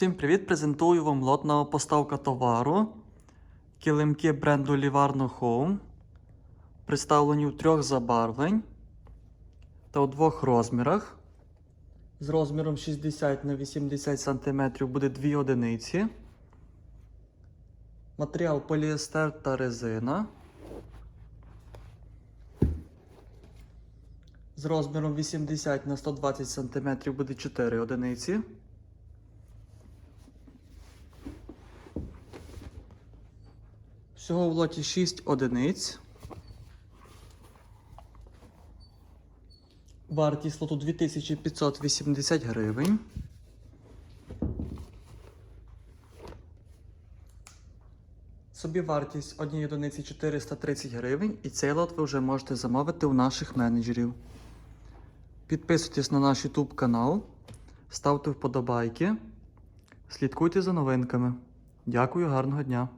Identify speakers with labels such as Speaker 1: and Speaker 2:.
Speaker 1: Всім привіт! Презентую вам лотна поставка товару. Килимки бренду Livarno Home. Представлені у трьох забарвлень та у двох розмірах. З розміром 60 на 80 см буде дві одиниці. Матеріал поліестер та резина. З розміром 80 на 120 см буде 4 одиниці. Всього в лоті 6 одиниць. Вартість лоту 2580 гривень. Собі вартість однієї одиниці 430 гривень, і цей лот ви вже можете замовити у наших менеджерів. Підписуйтесь на наш YouTube канал, ставте вподобайки, слідкуйте за новинками. Дякую, гарного дня!